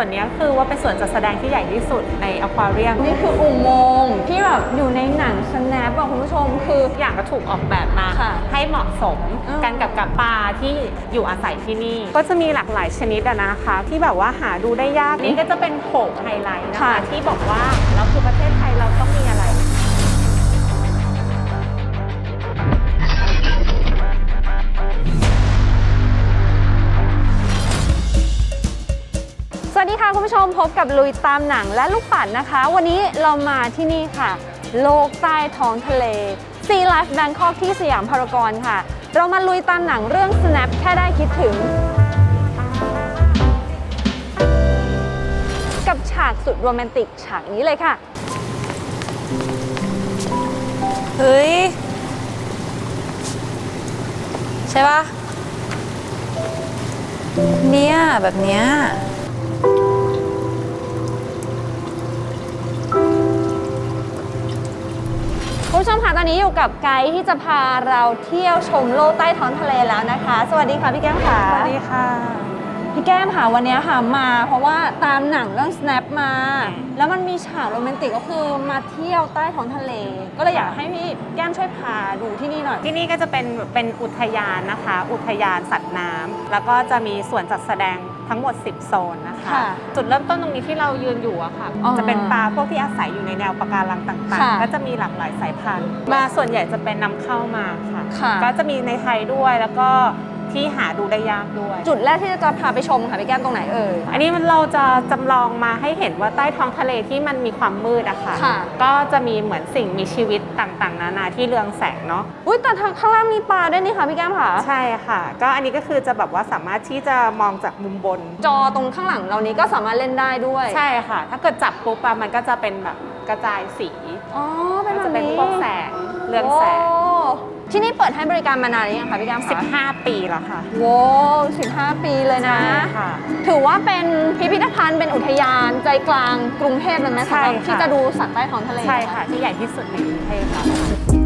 ส่วนนี้คือว่าเป็นส่วนจัดแสดงที่ใหญ่ที่สุดในอควาเรียมนี่คืออุโมงค์ที่แบบอยู่ในหนังสแนปอะคุณผู้ชมคืออย่างก็ถูกออกแบบมาค่ะให้เหมาะสมอืมกันกับกับปลาที่อยู่อาศัยที่นี่ ก็จะมีหลากหลายชนิดอะนะคะ ที่แบบว่าหาดูได้ยากนี่ก็จะเป็นโขกไฮไลท์นะคะที่บอกว่าเราคือประเทศ ค่ะคุณผู้ชมพบกับลุยตามหนังและลูกปัดนะคะ วันนี้เรามาที่นี่ค่ะ โลกใต้ท้องทะเล Sea Life Bangkok ที่สยามพารากอนค่ะ เรามาลุยตามหนังเรื่อง Snap แค่ได้คิดถึง กับฉากสุดโรแมนติกฉากนี้เลยค่ะ เฮ้ย ใช่ปะเนี่ยแบบเนี้ย คุณผู้ชมค่ะตอนนี้อยู่กับไกด์ที่จะพาเราเที่ยวชมโลกใต้ท้องทะเลแล้วนะคะ สวัสดีค่ะพี่แก้มค่ะ สวัสดีค่ะ พี่แก้มค่ะวันนี้ค่ะมา เพราะว่าตามหนังเรื่อง snap มา แล้วมันมีฉากโรแมนติกก็คือมาเที่ยวใต้ท้องทะเล ก็เลยอยากให้พี่แก้มช่วยพาดูที่นี่หน่อย ที่นี่ก็จะเป็นเป็นอุทยานนะคะ อุทยานสัตว์น้ำแล้วก็จะมีส่วนจัดแสดง ทั้งหมด 10 โซนนะคะ ค่ะจุดเริ่มต้นตรงนี้ที่เรายืนอยู่อะค่ะ อ๋อจะเป็นปลาพวกที่อาศัยอยู่ในแนวปะการังต่างค่ะ ๆ ก็จะมีหลากหลายสายพันธุ์มาส่วนใหญ่จะเป็นนำเข้ามาค่ะ ค่ะ ก็จะมีในไทยด้วยแล้วก็ ที่หาดูได้ยากด้วย จุดแรกที่จะพาไปชมค่ะพี่แก้มตรงไหนเอ่ย อันนี้มันเราจะจำลองมาให้เห็นว่าใต้ท้องทะเลที่มันมีความมืดอะค่ะ ค่ะ ก็จะมีเหมือนสิ่งมีชีวิตต่างๆ นานาที่เรืองแสงเนาะ อุ้ยแต่ทางข้างล่างมีปลาด้วยนี่ค่ะพี่แก้มค่ะ ใช่ค่ะ ก็อันนี้ก็คือจะแบบว่าสามารถที่จะมองจากมุมบน จอตรงข้างหลังเรานี้ก็สามารถเล่นได้ด้วยใช่ค่ะ ถ้าเกิดจับปุ๊บอะมันก็จะเป็นแบบกระจายสีอ๋อเป็นก็แบบจะเป็นนี้พวกแสงเรืองแสง โอ้ ที่นี่เปิดให้บริการมานานหรือยังคะพี่แก้มคะ15 ปีแล้วค่ะโว้15 ปีเลยนะใช่ค่ะ ถือว่าเป็นพิพิธภัณฑ์เป็นอุทยานใจกลางกรุงเทพเลยไหมใช่สำหรับค่ะ ที่จะดูสัตว์ใต้ท้องทะเล ใช่ค่ะ ที่ใหญ่ที่สุดในกรุงเทพค่ะ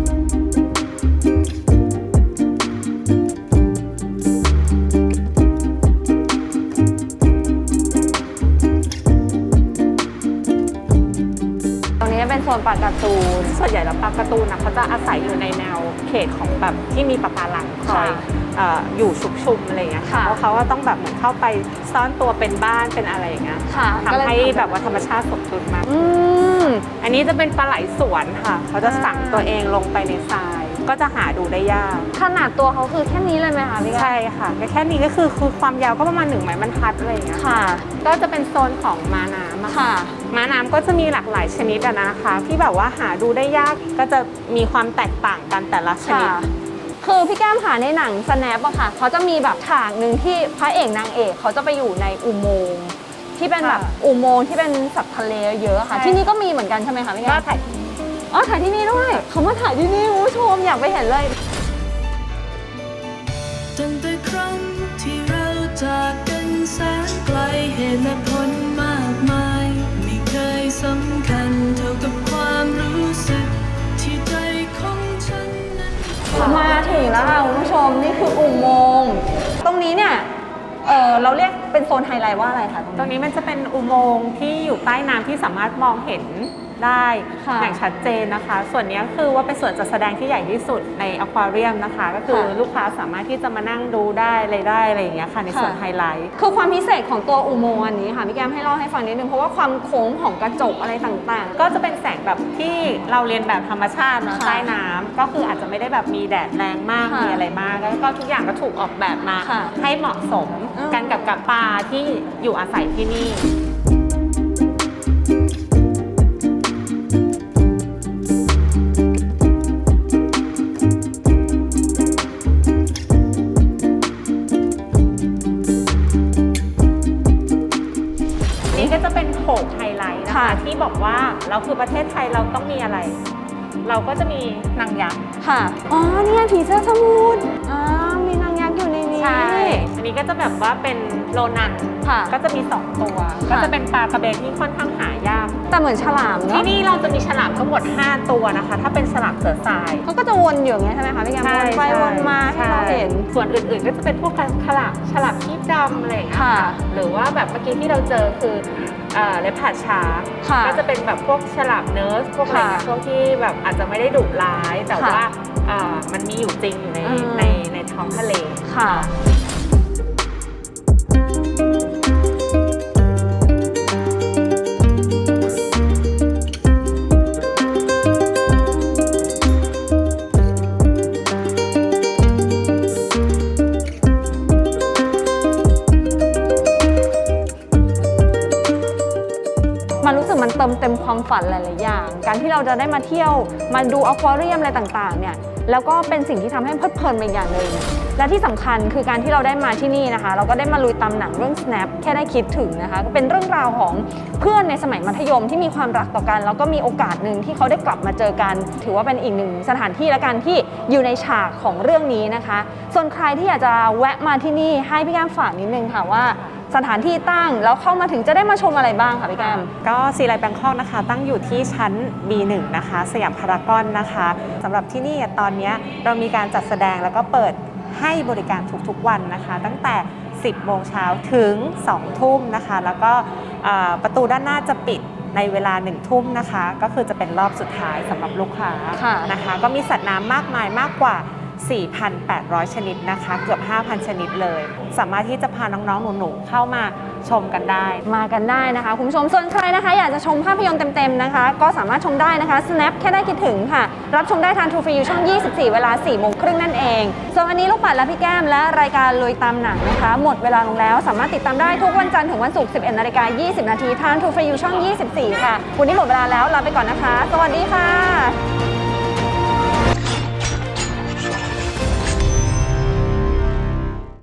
นี้เป็นโซนปลาการ์ตูน ส่วนใหญ่แล้วปลาการ์ตูนนะเขาจะอาศัยอยู่ในแนวเขตของแบบที่มีปะการังคอยค่ะเอ่ออยู่ชุกชุมอะไรอย่างเงี้ยค่ะค่ะเพราะเขาก็ต้องแบบเหมือนเข้าไปซ่อนตัวเป็นบ้านเป็นอะไรอย่างเงี้ยค่ะก็เลยทำให้แบบว่าธรรมชาติสมดุลมากอืมอันนี้จะเป็นปลาไหลสวนค่ะ เขาจะสั่งตัวเองลงไปในทราย ก็จะหาดูได้ยาก ขนาดตัวเขาคือแค่นี้เลยไหมคะพี่แก้มใช่ค่ะก็แค่นี้ก็คือคือความยาวก็ประมาณหนึ่งไม้บรรทัดอะไรอย่างเงี้ยค่ะ ก็จะเป็นโซนของม้าน้ำอะค่ะ ม้าน้ำก็จะมีหลากหลายชนิดอะนะคะ ที่แบบว่าหาดูได้ยากก็จะมีความแตกต่างกันแต่ละชนิด ค่ะ คือพี่แก้มค่ะในหนัง snap อะค่ะ เขาจะมีแบบฉากหนึ่งที่พระเอกนางเอกเขาจะไปอยู่ในอุโมงค์ที่เป็นแบบค่ะอุโมงค์ที่เป็นสัตว์ทะเลเยอะๆค่ะ ใช่ ที่นี่ก็มีเหมือนกันใช่ไหมคะพี่แก้ก็ม ถ่าย อ๋อถ่ายที่นี่ด้วย เขามาถ่ายที่นี่คุณผู้ชมอยากไปเห็นเลยตั้งแต่ครั้งที่เราจากกันแสนไกลเหตุและผลมากมาย ไม่เคยสำคัญเท่ากับความรู้สึก ที่ใจของฉันนั้นมาถึงแล้วค่ะคุณผู้ชมนี่คืออุโมงค์ตรงนี้เนี่ยเออเราเรียกเป็นโซนไฮไลท์ว่าอะไรคะตรงนี้มันจะเป็นอุโมงค์ที่อยู่ใต้น้ำที่สามารถมองเห็น ได้ค่ะอย่างชัดเจนนะคะ ส่วนนี้คือว่าเป็นส่วนจัดแสดงที่ใหญ่ที่สุดในอควาเรียมนะคะ ก็คือค่ะลูกค้าสามารถที่จะมานั่งดูได้อะไรได้อะไรอย่างเงี้ยค่ะในส่วนค่ะ ไฮไลท์ คือความพิเศษของตัวอุโมงค์อันนี้ค่ะพี่แก้มให้เล่าให้ฟังนิดนึงเพราะว่าความโค้งของกระจกอะไรต่างๆก็จะเป็นแสงแบบที่เราเรียนแบบธรรมชาติเนอะค่ะใต้น้ำก็คืออาจจะไม่ได้แบบมีแดดแรงมากค่ะมีอะไรมากแล้วก็ทุกอย่างก็ถูกออกแบบมา ค่ะให้เหมาะสมอืม กันกับกับปลาที่อยู่อาศัยที่นี่นี่ เราคือประเทศไทยเราต้องมีอะไร เราก็จะมีนางยักษ์ค่ะ อ๋อ เนี่ยผีเสื้อสมุทรอ่ามีนางยักษ์อยู่ในนี้ ใช่ อันนี้ก็จะแบบว่าเป็นโลนันค่ะ ก็จะมี2ตัว ก็จะเป็นปลากระเบนที่ค่อนข้างหายาก แต่เหมือนฉลามเนาะที่นี่เราจะมีฉลามทั้งหมด 5 ตัวนะคะ ถ้าเป็นฉลามเสือทราย เขาก็จะวนอยู่อย่างเงี้ยใช่ไหมคะพี่แกมวนไปวนมาให้เราเห็น ส่วนอื่นๆ ก็จะเป็นพวกฉลามฉลามที่ดำอะไรอย่างเงี้ยค่ะ หรือว่าแบบเมื่อกี้ที่เราเจอคือเอ่อเลผ่าชาร์กค่ะ ก็จะเป็นแบบพวกฉลามเนิร์สพวกอะไรเงี้ยค่ะพวกที่แบบอาจจะไม่ได้ดุร้ายแต่ค่ะว่าเอ่อมันมีอยู่จริงอยู่ในอืม ในในท้องทะเล ค่ะ ฝันหลาย ๆ อย่าง การที่เราจะได้มาเที่ยว มาดูอควาเรียมอะไรต่าง ๆ เนี่ย แล้วก็เป็นสิ่งที่ทำให้เพลิดเพลินไปอีกอย่างหนึ่งและที่สำคัญคือการที่เราได้มาที่นี่นะคะ เราก็ได้มาลุยตามหนังเรื่อง snap แค่ได้คิดถึงนะคะ ก็เป็นเรื่องราวของเพื่อนในสมัยมัธยมที่มีความรักต่อกัน แล้วก็มีโอกาสหนึ่งที่เขาได้กลับมาเจอกัน ถือว่าเป็นอีกหนึ่งสถานที่และการที่อยู่ในฉากของเรื่องนี้นะคะ ส่วนใครที่อยากจะแวะมาที่นี่ให้พี่แก้มฝากนิดนึงค่ะว่า สถานที่ตั้ง แล้วเข้ามาถึงจะได้มาชมอะไรบ้างค่ะพี่แก้ม ก็ซีไลแบงคอกนะคะ ตั้งอยู่ที่ชั้น B1 นะคะ สยามพารากอนนะคะสำหรับที่นี่ตอนเนี้ยเรามีการจัดแสดงแล้วก็เปิดให้บริการทุกๆวันนะคะ ตั้งแต่ 10 โมงเช้าถึง 2 ทุ่มนะคะ แล้วก็เอ่อประตูด้านหน้าจะปิดในเวลา1ทุ่มนะคะ ก็คือจะเป็นรอบสุดท้ายสำหรับลูกค้าค่ะนะคะ ก็มีสัตว์น้ำมากมายมากกว่า 4,800 ชนิดนะคะ เกือบ 5,000 ชนิดเลย สามารถที่จะพาน้องๆ หนูๆ เข้ามาชมกันได้ มากันได้นะคะ คุณผู้ชมส่วนใครนะคะ อยากจะชมภาพยนตร์เต็มๆนะคะ ก็สามารถชมได้นะคะ snap แค่ได้คิดถึงค่ะ รับชมได้ทาง True for You ช่อง 24 เวลา 4 โมงครึ่งนั่นเอง ส่วนวันนี้ลูกปัดและพี่แก้มและรายการลุยตามหนังนะคะ หมดเวลาลงแล้ว สามารถติดตามได้ทุกวันจันทร์ถึงวันศุกร์ 11 นาฬิกา 20 นาทีทาง True for You ช่อง 24 ค่ะ วันนี้หมดเวลาแล้วลาไปก่อนนะคะ สวัสดีค่ะ